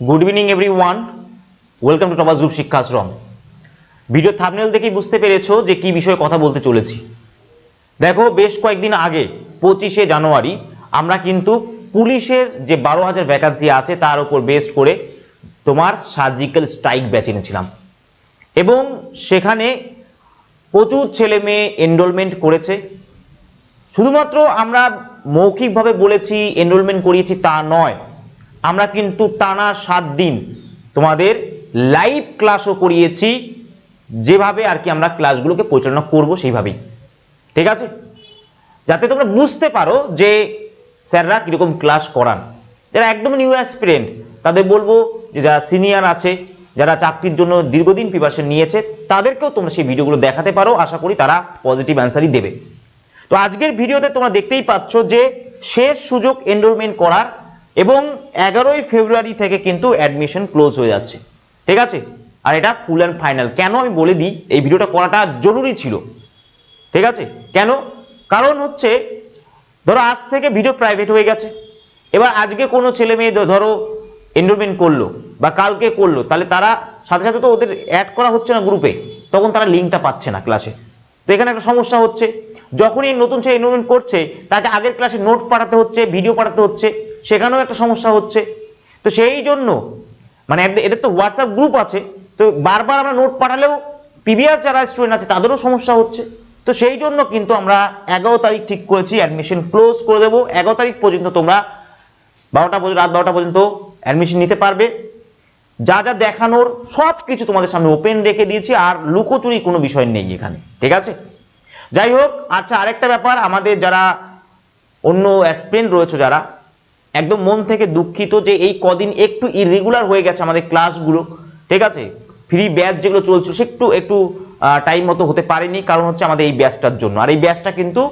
Good evening everyone welcome to Topas group Shikshashram video thumbnail দেখেই বুঝতে পেরেছ যে কি বিষয়ে কথা বলতে চলেছি। দেখো, বেশ কয়েকদিন আগে, পঁচিশে জানুয়ারি, আমরা কিন্তু পুলিশের যে বারো হাজার ভ্যাকান্সি আছে, তার উপর বেস্ট করে তোমার সার্জিক্যাল স্ট্রাইক ব্যাচ এনেছিলাম। এবং সেখানে প্রচুর ছেলে মেয়ে এনরোলমেন্ট করেছে। শুধুমাত্র আমরা মৌখিকভাবে বলেছি এনরোলমেন্ট করিয়েছি তা নয় আমরা কিন্তু টানা সাত দিন তোমাদের লাইভ ক্লাসও করিয়েছি। যেভাবে আর কি আমরা ক্লাসগুলোকে পরিচালনা করব সেইভাবেই। ঠিক আছে? যাতে তোমরা বুঝতে পারো যে স্যাররা কীরকম ক্লাস করান। যারা একদম নিউ অ্যাসপিরেন্ট তাদের বলব যে যারা সিনিয়র আছে, যারা চাকরির জন্য দীর্ঘদিন প্রিপারেশন নিয়েছে, তাদেরকেও তোমরা সেই ভিডিওগুলো দেখাতে পারো। আশা করি তারা পজিটিভ অ্যান্সারই দেবে। তো আজকের ভিডিওতে তোমরা দেখতেই পাচ্ছ যে শেষ সুযোগ এনরোলমেন্ট করার এবং এগারোই ফেব্রুয়ারি থেকে কিন্তু অ্যাডমিশন ক্লোজ হয়ে যাচ্ছে। ঠিক আছে? আর এটা ফুল অ্যান্ড ফাইনাল কেন আমি বলে দিই, এই ভিডিওটা করাটা জরুরি ছিল। ঠিক আছে? কেন? কারণ হচ্ছে, ধরো আজ থেকে ভিডিও প্রাইভেট হয়ে গেছে। এবার আজকে কোনো ছেলে মেয়ে ধরো এনরোলমেন্ট করল বা কালকে করল, তাহলে তারা সাথে সাথে তো ওদের অ্যাড করা হচ্ছে না গ্রুপে তখন তারা লিঙ্কটা পাচ্ছে না ক্লাসে তো এখানে একটা সমস্যা হচ্ছে, যখনই নতুন ছেলে এনরোলমেন্ট করছে, তাকে আগের ক্লাসে নোট পাঠাতে হচ্ছে ভিডিও পাঠাতে হচ্ছে সেখানেও একটা সমস্যা হচ্ছে। তো সেই জন্য মানে এদের- তো হোয়াটসঅ্যাপ গ্রুপ আছে, তো বারবার আমরা নোট পাঠালেও প্রিভিয়াস যারা স্টুডেন্ট আছে, তাদেরও সমস্যা হচ্ছে। তো সেই জন্য কিন্তু আমরা এগারো তারিখ ঠিক করেছি অ্যাডমিশন ক্লোজ করে দেবো। এগারো তারিখ পর্যন্ত তোমরা বারোটা পর্যন্ত, রাত বারোটা পর্যন্ত অ্যাডমিশন নিতে পারবে। যা যা দেখানোর সব কিছু তোমাদের সামনে ওপেন রেখে দিয়েছি, আর লুকোচুরি কোনো বিষয় নেই এখানে, ঠিক আছে? যাই হোক আচ্ছা আরেকটা ব্যাপার, আমাদের যারা অন্য অ্যাসপিরেন্ট রয়েছে যারা একদম মন থেকে দুঃখিত যে এই কদিন একটু ইরেগুলার হয়ে গেছে আমাদের ক্লাসগুলো ঠিক আছে? ফ্রি ব্যাচ যেগুলো চলছে, সে একটু একটু টাইম মতো হতে পারেনি, কারণ হচ্ছে আমাদের এই ব্যাচটার জন্য। আর এই ব্যাচটা কিন্তু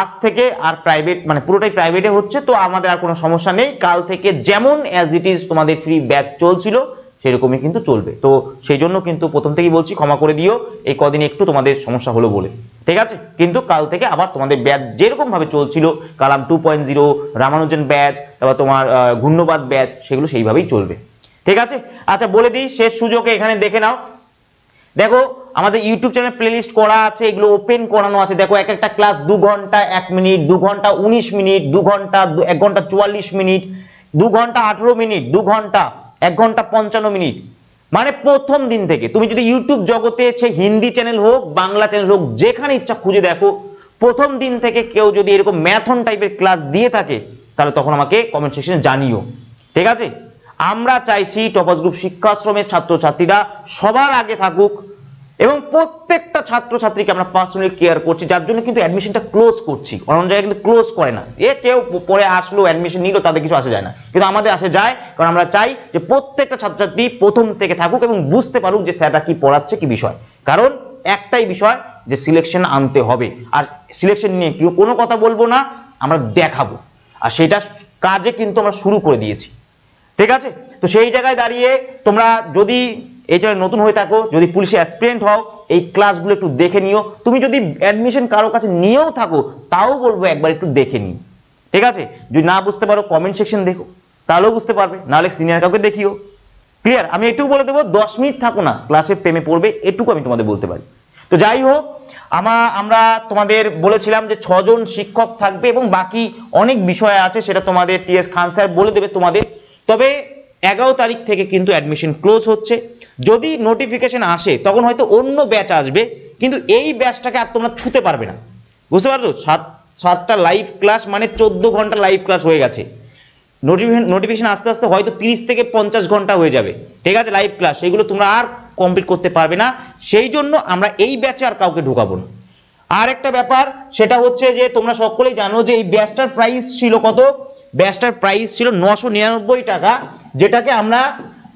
আজ থেকে আর প্রাইভেট মানে পুরোটাই প্রাইভেটে হচ্ছে, তো আমাদের আর কোনো সমস্যা নেই। কাল থেকে যেমন অ্যাজ ইট ইজ তোমাদের ফ্রি ব্যাচ চলছিল, সেরকমই কিন্তু চলবে। তো সেই জন্য কিন্তু প্রথম থেকেই বলছি, ক্ষমা করে দিও, এই কদিন একটু তোমাদের সমস্যা হলো বলে। ঠিক আছে? কিন্তু কাল থেকে আবার তোমাদের ব্যাচ যেরকম ভাবে চলছিল, Kalam two point zero Ramanujan batch, তারপর তোমার ঘূর্ণবাদ ব্যাচ, সেগুলো সেইভাবেই চলবে। ঠিক আছে? আচ্ছা বলে দিই, শেষ সুযোগে এখানে দেখে নাও। দেখো, আমাদের ইউটিউব চ্যানেল প্লেলিস্ট করা আছে, এগুলো ওপেন করানো আছে। দেখো, এক একটা ক্লাস দু ঘণ্টা এক মিনিট দু ঘণ্টা উনিশ মিনিট দু ঘণ্টা এক ঘণ্টা চুয়াল্লিশ মিনিট দু ঘণ্টা আঠেরো মিনিট দু ঘণ্টা এক ঘণ্টা পঞ্চান্ন মিনিট মানে প্রথম দিন থেকে। তুমি যদি ইউটিউব জগতে সে হিন্দি চ্যানেল হোক, বাংলা চ্যানেল হোক, যেখানে ইচ্ছা খুঁজে দেখো, প্রথম দিন থেকে কেউ যদি এরকম ম্যাথন টাইপের ক্লাস দিয়ে থাকে, তাহলে তখন আমাকে কমেন্ট সেকশনে জানিও। ঠিক আছে? আমরা চাইছি টপাস গ্রুপ শিক্ষাশ্রমের ছাত্রছাত্রীরা সবার আগে থাকুক এবং প্রত্যেকটা ছাত্রছাত্রীকে আমরা পার্সোনালি কেয়ার করছি, যার জন্য কিন্তু অ্যাডমিশনটা ক্লোজ করছি। অন্য জায়গায় কিন্তু ক্লোজ করে না। এ কেউ পরে আসলো অ্যাডমিশন নিল, তাদের কিছু আসে যায় না। কিন্তু আমাদের আসে যায়, কারণ আমরা চাই যে প্রত্যেকটা ছাত্রছাত্রী প্রথম থেকে থাকুক এবং বুঝতে পারুক যে স্যাররা কি পড়াচ্ছে, কি বিষয়। কারণ একটাই বিষয় যে সিলেকশন আনতে হবে। আর সিলেকশন নিয়ে কেউ কোনো কথা বলব না, আমরা দেখাবো। আর সেটা কাজে কিন্তু আমরা শুরু করে দিয়েছি। ঠিক আছে? তো সেই জায়গায় দাঁড়িয়ে তোমরা যদি এই নতুন হয়ে থাকো। যদি পুলিশে অ্যাসপিরেন্ট হও, এই ক্লাসগুলো একটু দেখে নিও। তুমি যদি অ্যাডমিশন কারও কাছে নিয়েও থাকো, তাও বলব একবার একটু দেখে নিও ঠিক আছে? যদি না বুঝতে পারো কমেন্ট সেকশন দেখো। তাহলেও বুঝতে পারবে, নাহলে সিনিয়র কাউকে দেখিও। ক্লিয়ার আমি এটুকু বলে দেবো, দশ মিনিট থাকো না ক্লাসে প্রেমে পড়বে, এটুকু আমি তোমাদের বলতে পারি। তো যাই হোক, আমা, আমরা তোমাদের বলেছিলাম যে ছজন শিক্ষক থাকবে এবং বাকি অনেক বিষয় আছে, সেটা তোমাদের টিএস খান স্যার বলে দেবে তোমাদের। তবে এগারো তারিখ থেকে কিন্তু অ্যাডমিশন ক্লোজ হচ্ছে। যদি নোটিফিকেশন আসে, তখন হয়তো অন্য ব্যাচ আসবে, কিন্তু এই ব্যাচটাকে আর তোমরা ছুতে পারবে না। বুঝতে পারছ? সাত, সাতটা লাইভ ক্লাস মানে চোদ্দ ঘণ্টা লাইভ ক্লাস হয়ে গেছে। নোটিফিকেশন নোটিফিকেশন আস্তে আস্তে হয়তো তিরিশ থেকে পঞ্চাশ ঘণ্টা হয়ে যাবে। ঠিক আছে? লাইভ ক্লাস সেগুলো তোমরা আর কমপ্লিট করতে পারবে না। সেই জন্য আমরা এই ব্যাচে আর কাউকে ঢোকাবো না। আর একটা ব্যাপার, সেটা হচ্ছে যে তোমরা সকলেই জানো যে এই ব্যাচটার প্রাইস ছিল কত? ব্যাচটার প্রাইস ছিল নশো নিরানব্বই টাকা, যেটাকে আমরা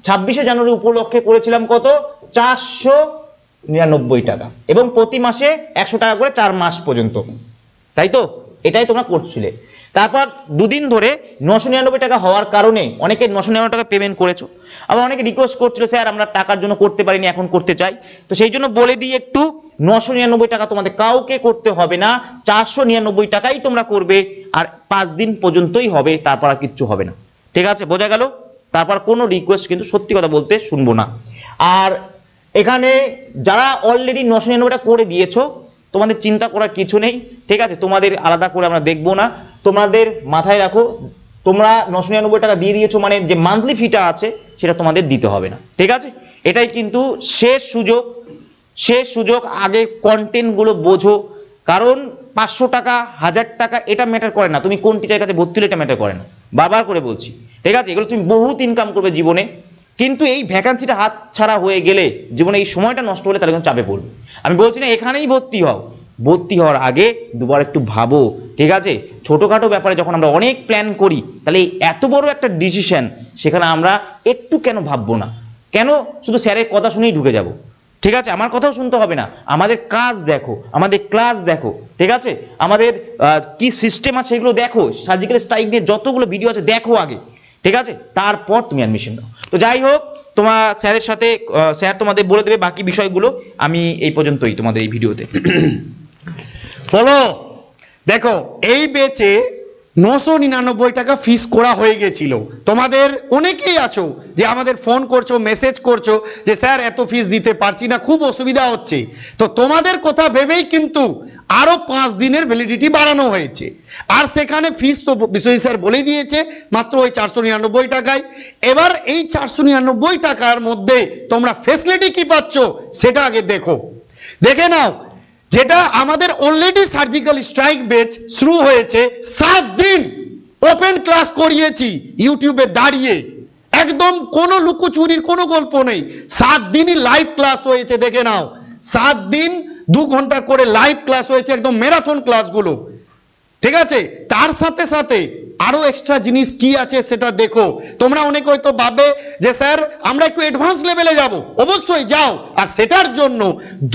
ছাব্বিশে জানুয়ারি উপলক্ষে করেছিলাম কত? চারশো নিরানব্বই টাকা। এবং প্রতি মাসে একশো টাকা করে চার মাস পর্যন্ত। তাই তো? এটাই তোমরা করছিলে। তারপর দুদিন ধরে নশো নিরানব্বই টাকা হওয়ার কারণে অনেকে নশো নিরানব্বই টাকা পেমেন্ট করেছ। আবার অনেকে রিকোয়েস্ট করছিল, স্যার, আমরা টাকার জন্য করতে পারিনি, এখন করতে চাই। তো সেই জন্য বলে দিই একটু, নশো নিরানব্বই টাকা তোমাদের কাউকে করতে হবে না, চারশো নিরানব্বই টাকাই তোমরা করবে, আর পাঁচ দিন পর্যন্তই হবে, তারপর আর কিচ্ছু হবে না। ঠিক আছে? বোঝা গেল? তারপর কোনো রিকোয়েস্ট কিন্তু সত্যি কথা বলতে শুনব না। আর এখানে যারা অলরেডি নশো নিরানব্বইটা করে দিয়েছ, তোমাদের চিন্তা করার কিছু নেই, ঠিক আছে? তোমাদের আলাদা করে আমরা দেখব না। তোমাদের মাথায় রাখো, তোমরা নশো নিরানব্বই টাকা দিয়ে দিয়েছ মানে যে মান্থলি ফিটা আছে, সেটা তোমাদের দিতে হবে না, ঠিক আছে? এটাই কিন্তু শেষ সুযোগ। শেষ সুযোগ, আগে কন্টেন্টগুলো বোঝো। কারণ পাঁচশো টাকা, হাজার টাকা, এটা ম্যাটার করে না। তুমি কোন টিচারের কাছে ভর্তি হলে এটা ম্যাটার করে না। বারবার করে বলছি, ঠিক আছে? এগুলো তুমি বহুত ইনকাম করবে জীবনে, কিন্তু এই ভ্যাকান্সিটা হাত ছাড়া হয়ে গেলে, জীবনে এই সময়টা নষ্ট হলে তাহলে কিন্তু চাপে পড়বে। আমি বলছি না, এখানেই ভর্তি হও। ভর্তি হওয়ার আগে দুবার একটু ভাবো, ঠিক আছে? ছোটোখাটো ব্যাপারে যখন আমরা অনেক প্ল্যান করি, তাহলে এত বড় একটা ডিসিশন সেখানে আমরা একটু কেন ভাববো না? কেন শুধু স্যারের কথা শুনেই ঢুকে যাব? ঠিক আছে? আমার কথাও শুনতে হবে না। আমাদের কাজ দেখো, আমাদের ক্লাস দেখো, ঠিক আছে? আমাদের কি সিস্টেম আছে সেগুলো দেখো। সার্জিক্যাল স্ট্রাইক নিয়ে যতগুলো ভিডিও আছে, দেখো আগে, ঠিক আছে? তারপর তুমি অ্যাডমিশন নাও। তো যাই হোক, তোমার স্যারের সাথে স্যার তোমাদের বলে দেবে বাকি বিষয়গুলো। আমি এই পর্যন্তই তোমাদের এই ভিডিওতে বলো, দেখো, এই বেচে নশো নিরানব্বই টাকা ফিস করা হয়ে গেছিল। তোমাদের অনেকেই আছো যে আমাদের ফোন করছ মেসেজ করছ যে, স্যার, এত ফিস দিতে পারছি না, খুব অসুবিধা হচ্ছে। তো তোমাদের কথা ভেবেই কিন্তু আরও পাঁচ দিনের ভ্যালিডিটি বাড়ানো হয়েছে। আর সেখানে ফিস তো বিশ্বজিৎ স্যার বলেই দিয়েছে, মাত্র ওই চারশো নিরানব্বই টাকায়। এবার এই চারশো নিরানব্বই টাকার মধ্যে তোমরা ফেসিলিটি কি পাচ্ছ, সেটা আগে দেখো। দেখে নাও যেটা আমাদের অলরেডি সার্জিক্যাল স্ট্রাইক বেচ শুরু হয়েছে, সাত দিন ওপেন ক্লাস করিয়েছি ইউটিউবে দাঁড়িয়ে। একদম কোনো লুকোচুরির কোনো গল্প নেই। সাত দিনই লাইভ ক্লাস হয়েছে, দেখে নাও। সাত দিন দু ঘণ্টা করে লাইভ ক্লাস হয়েছে, একদম ম্যারাথন ক্লাসগুলো ঠিক আছে? তার সাথে সাথে আরও এক্সট্রা জিনিস কি আছে সেটা দেখো। তোমরা অনেকে হয়তো ভাবে যে, স্যার, আমরা একটু অ্যাডভান্স লেভেলে যাব। অবশ্যই যাও। আর সেটার জন্য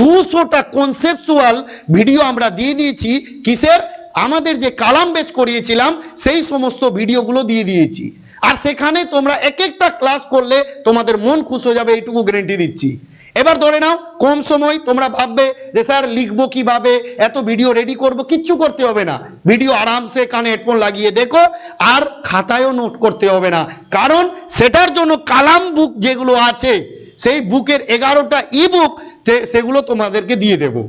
দুশোটা কনসেপচুয়াল ভিডিও আমরা দিয়ে দিয়েছি। কিসের? আমাদের যে কালাম বেচ করিয়েছিলাম, সেই সমস্ত ভিডিওগুলো দিয়ে দিয়েছি। আর সেখানে তোমরা এক একটা ক্লাস করলে তোমাদের মন খুশ হয়ে যাবে, এইটুকু গ্যারেন্টি দিচ্ছি। এবার ধরে নাও, কম সময় তোমরা ভাববে যে স্যার লিখব কীভাবে, এত ভিডিও রেডি করব, কিচ্ছু করতে হবে না। ভিডিও আরামসে কানে হেডফোন লাগিয়ে দেখো, আর খাতায়ও নোট করতে হবে না। কারণ সেটার জন্য কালাম বুক যেগুলো আছে, সেই বুকের এগারোটা ই বুক সেগুলো তোমাদেরকে দিয়ে দেবো।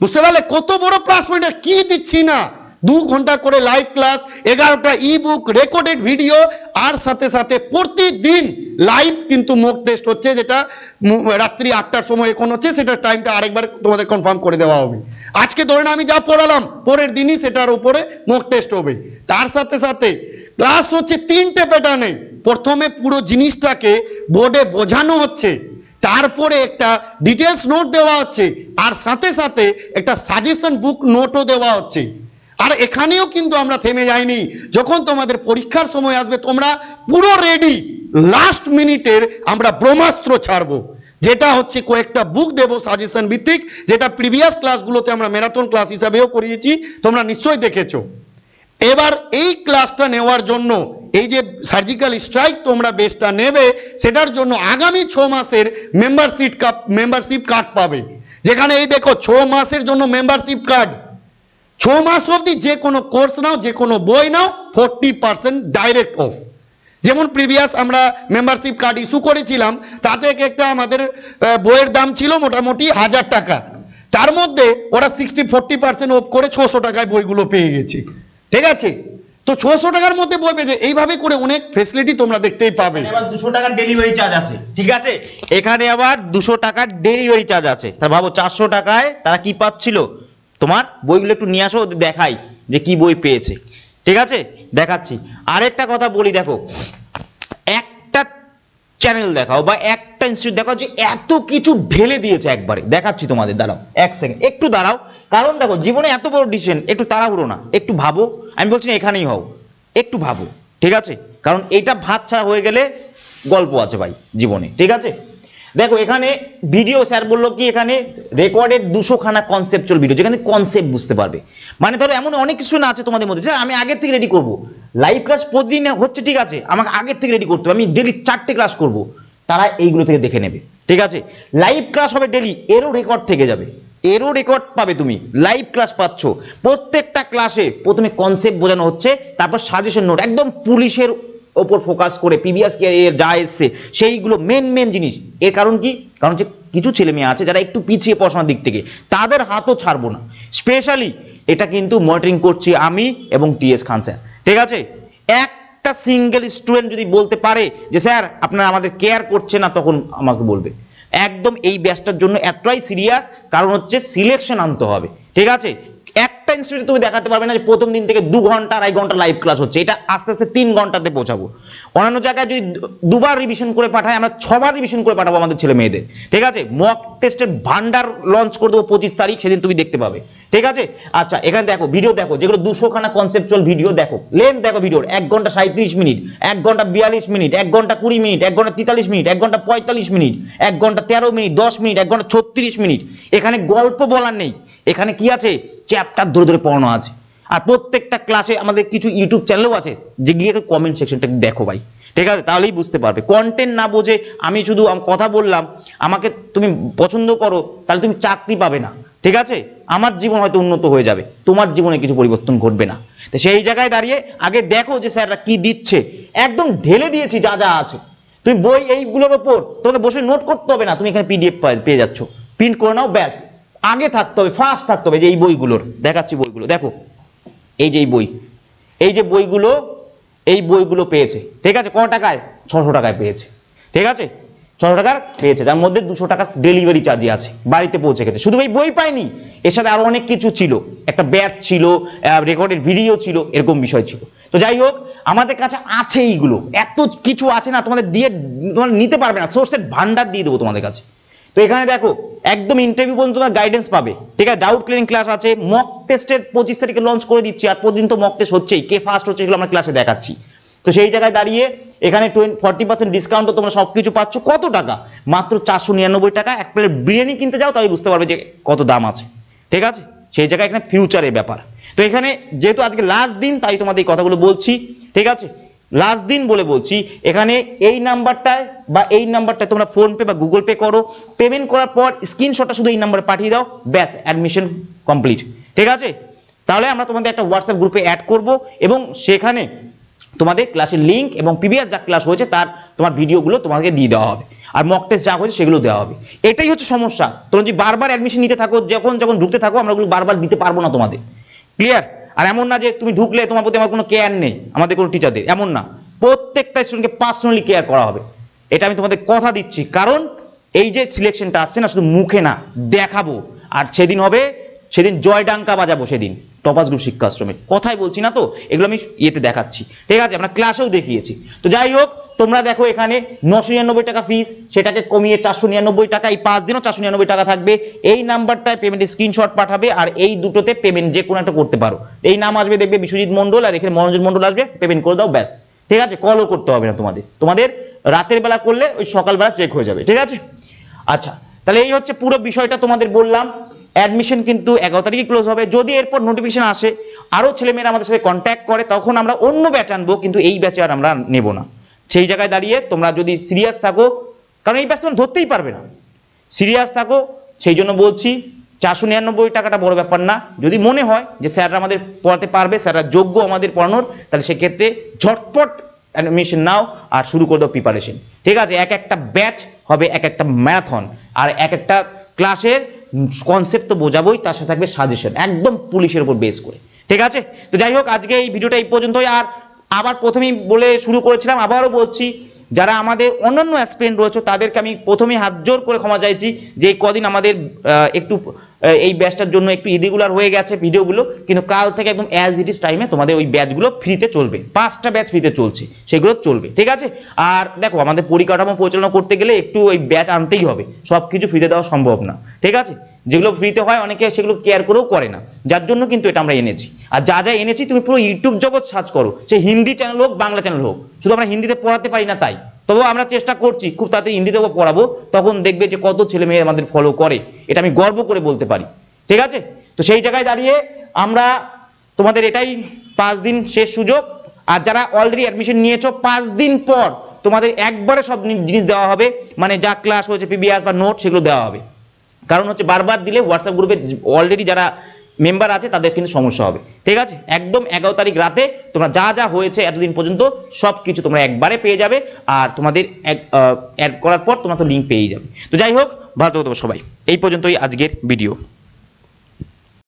বুঝতে পারলে? কত বড় প্লাস পয়েন্ট কি দিচ্ছি না? দু ঘণ্টা করে লাইভ ক্লাস এগারোটা ই বুক রেকর্ডেড ভিডিও আর সাথে সাথে প্রতিদিন লাইভ কিন্তু মক টেস্ট হচ্ছে, যেটা রাত্রি আটটার সময় এখন হচ্ছে সেটা টাইমটা আরেকবার তোমাদের কনফার্ম করে দেওয়া হবে। আজকে ধরে না আমি যা পড়ালাম, পরের দিনই সেটার উপরে মক টেস্ট হবে। তার সাথে সাথে ক্লাস হচ্ছে তিনটে প্যাটার্নে প্রথমে পুরো জিনিসটাকে বোর্ডে বোঝানো হচ্ছে, তারপরে একটা ডিটেলস নোট দেওয়া হচ্ছে, আর সাথে সাথে একটা সাজেশন বুক নোটও দেওয়া হচ্ছে। আর এখানেও কিন্তু আমরা থেমে যাইনি। যখন তোমাদের পরীক্ষার সময় আসবে, তোমরা পুরো রেডি লাস্ট মিনিটের আমরা ব্রহ্মাস্ত্র ছাড়বো। যেটা হচ্ছে কয়েকটা বুক দেবো সাজেশন ভিত্তিক, যেটা প্রিভিয়াস ক্লাসগুলোতে আমরা ম্যারাথন ক্লাস হিসাবেও করিয়েছি, তোমরা নিশ্চয়ই দেখেছ। এবার এই ক্লাসটা নেওয়ার জন্য, এই যে সার্জিক্যাল স্ট্রাইক তোমরা বেসটা নেবে, সেটার জন্য আগামী ছ মাসের মেম্বারশিপ কাপ মেম্বারশিপ কার্ড পাবে। যেখানে এই দেখো, ছ মাসের জন্য মেম্বারশিপ কার্ড ছ মাস অবধি যে কোনো কোর্স নাও, যে কোনো বই নাও, ফোরটি পার্সেন্ট ডাইরেক্ট অফ। যেমন প্রিভিয়াস আমরা মেম্বারশিপ কার্ড ইস্যু করেছিলাম, তাতে এক একটা আমাদের বইয়ের দাম ছিল মোটামুটি হাজার টাকা। তার মধ্যে ওরা সিক্সটি, ফোরটি পার্সেন্ট অফ করে ছশো টাকায় বইগুলো পেয়ে গেছে। ঠিক আছে? তো ছশো টাকার মধ্যে বই পেয়েছে এইভাবে করে অনেক ফেসিলিটি তোমরা দেখতেই পাবে। আবার দুশো টাকার ডেলিভারি চার্জ আছে, ঠিক আছে? এখানে আবার দুশো টাকার ডেলিভারি চার্জ আছে। তার ভাবো, চারশো টাকায় তারা কি পাচ্ছিল? তোমার বইগুলো একটু নিয়ে আসো, দেখাই যে কি বই পেয়েছে। ঠিক আছে? দেখাচ্ছি। আরেকটা কথা বলি, দেখো। একটা চ্যানেল দেখাও বা একটা ইনস্টিটিউট দেখাও যে এত কিছু ঢেলে দিয়েছে একবারে। দেখাচ্ছি তোমাদের, দাঁড়াও, এক সেকেন্ড একটু দাঁড়াও। কারণ দেখো, জীবনে এত বড় ডিসিশন একটু তাড়াহুড়ো না, একটু ভাবো। আমি বলছি না এখানেই হও, একটু ভাবো। ঠিক আছে? কারণ এটা ভাত ছাড়া হয়ে গেলে গল্প আছে ভাই, জীবনে। ঠিক আছে? দেখো, এখানে ভিডিও স্যার বলল কি, এখানে রেকর্ডেড দুশো খানা কনসেপচুয়াল ভিডিও যেখানে কনসেপ্ট বুঝতে পারবে। মানে ধরো, এমন অনেক কিছু না আছে তোমাদের মধ্যে। স্যার, আমি আগের থেকে রেডি করব। লাইভ ক্লাস প্রতিদিন হচ্ছে, ঠিক আছে? আমাকে আগের থেকে রেডি করতে হবে। আমি ডেলি চারটে ক্লাস করব। তারা এইগুলো থেকে দেখে নেবে। ঠিক আছে? লাইভ ক্লাস হবে ডেলি এরও রেকর্ড থেকে যাবে। এরও রেকর্ড পাবে তুমি। লাইভ ক্লাস পাচ্ছ। প্রত্যেকটা ক্লাসে প্রথমে কনসেপ্ট বোঝানো হচ্ছে, তারপর সাজেশন নোট একদম পুলিশের ওপর ফোকাস করে পিবিএস এর যা এসছে, সেইগুলো মেন মেন জিনিস। এর কারণ কি? কারণ যে কিছু ছেলে মেয়ে আছে যারা একটু পিছিয়ে পড়াশোনার দিক থেকে, তাদের হাতও ছাড়বো না। স্পেশালি এটা কিন্তু মনিটরিং করছি আমি এবং টিএস খান স্যার ঠিক আছে? একটা সিঙ্গেল স্টুডেন্ট যদি বলতে পারে যে, স্যার, আপনারা আমাদের কেয়ার করছে না, তখন আমাকে বলবে। একদম এই ব্যাচটার জন্য এতটাই সিরিয়াস কারণ হচ্ছে সিলেকশন আনতে হবে। ঠিক আছে? ইনস্টিটিউটে তুমি দেখাতে পারবে না যে প্রথম দিন থেকে দু ঘণ্টা, আড়াই ঘণ্টা লাইভ ক্লাস হচ্ছে। এটা আস্তে আস্তে তিন ঘন্টাতে পৌঁছাবো। অন্যান্য জায়গায় যদি দুবার রিভিশন করে পাঠাই, আমরা ছবার রিভিশন করে পাঠাবো আমাদের ছেলে মেয়েদের। ঠিক আছে? মক টেস্টের ভান্ডার লঞ্চ করে দেবো পঁচিশ তারিখ, সেদিন তুমি দেখতে পাবে। ঠিক আছে? আচ্ছা এখানে দেখো ভিডিও দেখো, যেগুলো দুশো খানা কনসেপচুয়াল ভিডিও দেখো। লেন্থ দেখো ভিডিওর এক ঘণ্টা সাঁত্রিশ মিনিট, এক ঘণ্টা বিয়াল্লিশ মিনিট, এক ঘণ্টা কুড়ি মিনিট, এক ঘণ্টা তেতাল্লিশ মিনিট, এক ঘণ্টা পঁয়তাল্লিশ মিনিট, এক ঘণ্টা তেরো মিনিট, দশ মিনিট, এক ঘণ্টা ছত্রিশ মিনিট। এখানে গল্প বলার নেই। এখানে কি আছে? চ্যাপ্টার ধরে ধরে পড়ানো আছে। আর প্রত্যেকটা ক্লাসে আমাদের কিছু ইউটিউব চ্যানেলও আছে, যে গিয়ে কমেন্ট সেকশনটা দেখো ভাই। ঠিক আছে? তাহলেই বুঝতে পারবে। কন্টেন্ট না বোঝে আমি শুধু কথা বললাম, আমাকে তুমি পছন্দ করো, তাহলে তুমি চাকরি পাবে না। ঠিক আছে? আমার জীবন হয়তো উন্নত হয়ে যাবে, তোমার জীবনে কিছু পরিবর্তন ঘটবে না। তো সেই জায়গায় দাঁড়িয়ে আগে দেখো যে স্যাররা কি দিচ্ছে। একদম ঢেলে দিয়েছি যা যা আছে। তুমি বই এইগুলোর ওপর তোমাকে বসে নোট করতে হবে না, তুমি এখানে পিডিএফ পেয়ে যাচ্ছ। প্রিন্ট করে নাও, ব্যাস। আগে থাকতে হবে ফার্স্ট থাকতে হবে যে এই বইগুলোর, দেখাচ্ছি বইগুলো, দেখো। এই যে এই বই, এই যে বইগুলো, এই বইগুলো পেয়েছে, ঠিক আছে? কত টাকায়? ছশো টাকায় পেয়েছে, ঠিক আছে? ছশো টাকার পেয়েছে, যার মধ্যে দুশো টাকা ডেলিভারি চার্জই আছে, বাড়িতে পৌঁছে গেছে। শুধু এই বই পায়নি, এর সাথে আরও অনেক কিছু ছিল। একটা ব্যাট ছিল রেকর্ডের ভিডিও ছিল, এরকম বিষয় ছিল। তো যাই হোক, আমাদের কাছে আছে এইগুলো। এত কিছু আছে না, তোমাদের দিয়ে, তোমার নিতে পারবে না। সোর্সের ভান্ডার দিয়ে দেবো তোমাদের কাছে। তো এখানে দেখো, একদম ইন্টারভিউ পর্যন্ত তোমরা গাইডেন্স পাবে। ঠিক আছে? ডাউট ক্লিয়ারিং ক্লাস আছে মক টেস্টের পঁচিশ তারিখে লঞ্চ করে দিচ্ছি, আর প্রতিদিন তো মক টেস্ট হচ্ছেই, কে ফার্স্ট হচ্ছে এগুলো আমরা ক্লাসে দেখাচ্ছি। তো সেই জায়গায় দাঁড়িয়ে এখানে টোয়েন্টি ফর্টি পার্সেন্ট ডিসকাউন্টও তোমরা সব কিছু পাচ্ছ। কত টাকা? মাত্র চারশো নিরানব্বই টাকা। এক প্লেট বিরিয়ানি কিনতে যাও, তাহলে বুঝতে পারবে যে কত দাম আছে। ঠিক আছে? সেই জায়গায় এখানে ফিউচারের ব্যাপার। তো এখানে যেহেতু আজকে লাস্ট দিন, তাই তোমাদের এই কথাগুলো বলছি। ঠিক আছে? লাস্ট দিন বলে বলছি, এখানে এই নাম্বারটায় বা এই নাম্বারটায় তোমরা ফোন পে বা গুগল পে করো। পেমেন্ট করার পর স্ক্রিনশটটা শুধু এই নাম্বারে পাঠিয়ে দাও, ব্যাস অ্যাডমিশন কমপ্লিট ঠিক আছে? তাহলে আমরা তোমাদের একটা হোয়াটসঅ্যাপ গ্রুপে অ্যাড করব এবং সেখানে তোমাদের ক্লাসের লিঙ্ক এবং পিবিএস যা ক্লাস হয়েছে তার তোমার ভিডিওগুলো তোমাকে দিয়ে দেওয়া হবে। আর মক টেস্ট যা হয়েছে সেগুলো দেওয়া হবে। এটাই হচ্ছে সমস্যা। তোমরা যদি বারবার অ্যাডমিশন নিতে থাকো, যখন যখন ঢুকতে থাকো, আমরা ওগুলো বারবার দিতে পারব না তোমাদের। ক্লিয়ার আর এমন না যে তুমি ঢুকলে তোমার প্রতি আমার কোনো কেয়ার নেই, আমাদের কোনো টিচারদের এমন না। প্রত্যেকটা স্টুডেন্টকে পার্সোনালি কেয়ার করা হবে। এটা আমি তোমাদের কথা দিচ্ছি, কারণ এই যে সিলেকশনটা আসছে না, শুধু মুখে না, দেখাবো। আর সেদিন হবে, সেদিন জয় ডাঙ্কা বাজাবো সেদিন। টপাস গ্রুপ শিক্ষাশ্রমে। কথাই বলছি না তো, এগুলো আমি ইয়েতে দেখাচ্ছি। ঠিক আছে, আমরা ক্লাসেও দেখিয়েছি। তো যাই হোক, তোমরা দেখো এখানে নশো নিরানব্বই টাকা ফিস সেটাকে কমিয়ে চারশো নিরানব্বই টাকা, এই পাঁচ দিনও চারশো নিরানব্বই টাকা থাকবে। এই নাম্বারটায় পেমেন্টের স্ক্রিনশট পাঠাবে আর এই দুটোতে পেমেন্ট যে কোনো একটা করতে পারো। এই নাম আসবে, দেখবে বিশ্বজিৎ মণ্ডল আর এখানে মনোজ মণ্ডল আসবে পেমেন্ট করে দাও, ব্যাস। ঠিক আছে কলও করতে হবে না তোমাদের। তোমাদের রাতের বেলা করলে ওই সকালবেলা চেক হয়ে যাবে। ঠিক আছে? আচ্ছা তাহলে এই হচ্ছে পুরো বিষয়টা তোমাদের বললাম। অ্যাডমিশন কিন্তু এগারো তারিখে ক্লোজ হবে। যদি এরপর নোটিফিকেশন আসে আরও ছেলেমেয়েরা আমাদের সাথে কন্ট্যাক্ট করে, তখন আমরা অন্য ব্যাচ আনব, কিন্তু এই ব্যাচে আর আমরা নেব না। সেই জায়গায় দাঁড়িয়ে তোমরা যদি সিরিয়াস থাকো, কারণ এই ব্যাচ তোমরা ধরতেই পারবে না। সিরিয়াস থাকো, সেই জন্য বলছি, চারশো নিরানব্বই টাকাটা বড় ব্যাপার না। যদি মনে হয় যে স্যাররা আমাদের পড়াতে পারবে, স্যাররা যোগ্য আমাদের পড়ানোর, তাহলে সেক্ষেত্রে ঝটপট অ্যাডমিশন নাও আর শুরু করে দাও প্রিপারেশন ঠিক আছে, এক একটা ব্যাচ হবে, এক একটা ম্যারাথন আর এক একটা ক্লাসের কনসেপ্ট তো বোঝাবোই, তার সাথে থাকবে সাজেশন একদম পুলিশের উপর বেস করে। ঠিক আছে? তো যাই হোক, আজকে এই ভিডিওটা এই পর্যন্তই। আর আবার প্রথমেই বলে শুরু করেছিলাম, আবারও বলছি, যারা আমাদের অন্যান্য অ্যাসপিরেন্ট রয়েছে, তাদেরকে আমি প্রথমেই হাত জোর করে ক্ষমা চাইছি যে কদিন আমাদের একটু এই ব্যাচটার জন্য একটু ইরেগুলার হয়ে গেছে ভিডিওগুলো কিন্তু কাল থেকে একদম অ্যাজ ইট ইস টাইমে তোমাদের ওই ব্যাচগুলো ফ্রিতে চলবে। পাঁচটা ব্যাচ ফ্রিতে চলছে, সেগুলো চলবে, ঠিক আছে? আর দেখো, আমাদের পরিকাঠামো পরিচালনা করতে গেলে একটু ওই ব্যাচ আনতেই হবে সব কিছু ফ্রিতে দেওয়া সম্ভব না, ঠিক আছে? যেগুলো ফ্রিতে হয়, অনেকে সেগুলো কেয়ার করেও করে না। যার জন্য কিন্তু এটা আমরা এনেছি। আর যা যা এনেছি, তুমি পুরো ইউটিউব জগৎ সার্চ করো। সে হিন্দি চ্যানেল হোক, বাংলা চ্যানেল হোক। শুধু আমরা হিন্দিতে পড়াতে পারি না তাই। তবুও আমরা চেষ্টা করছি, খুব তাড়াতাড়ি হিন্দিতেও পড়াবো। তখন দেখবে যে কত ছেলে মেয়ে আমাদের ফলো করে। এটা আমি গর্ব করে বলতে পারি। ঠিক আছে? তো সেই জায়গায় দাঁড়িয়ে আমরা তোমাদের এটাই পাঁচ দিন শেষ সুযোগ। আর যারা অলরেডি অ্যাডমিশন নিয়েছো, পাঁচ দিন পর তোমাদের একবারে সব জিনিস দেওয়া হবে। মানে যা ক্লাস হয়েছে পিবিএস বা নোট সেগুলো দেওয়া হবে। কারণ হচ্ছে বারবার দিলে হোয়াটসঅ্যাপ গ্রুপে অলরেডি যারা মেম্বার আছে, তাদের কিন্তু সমস্যা হবে। ঠিক আছে? একদম এগারো তারিখ রাতে তোমরা যা যা হয়েছে এতদিন পর্যন্ত সব কিছু তোমরা একবারে পেয়ে যাবে আর তোমাদের এক অ্যাড করার পর তোমরা তো লিঙ্ক পেয়েই যাবে। তো যাই হোক ভালো থাকো সবাই। এই পর্যন্তই আজকের ভিডিও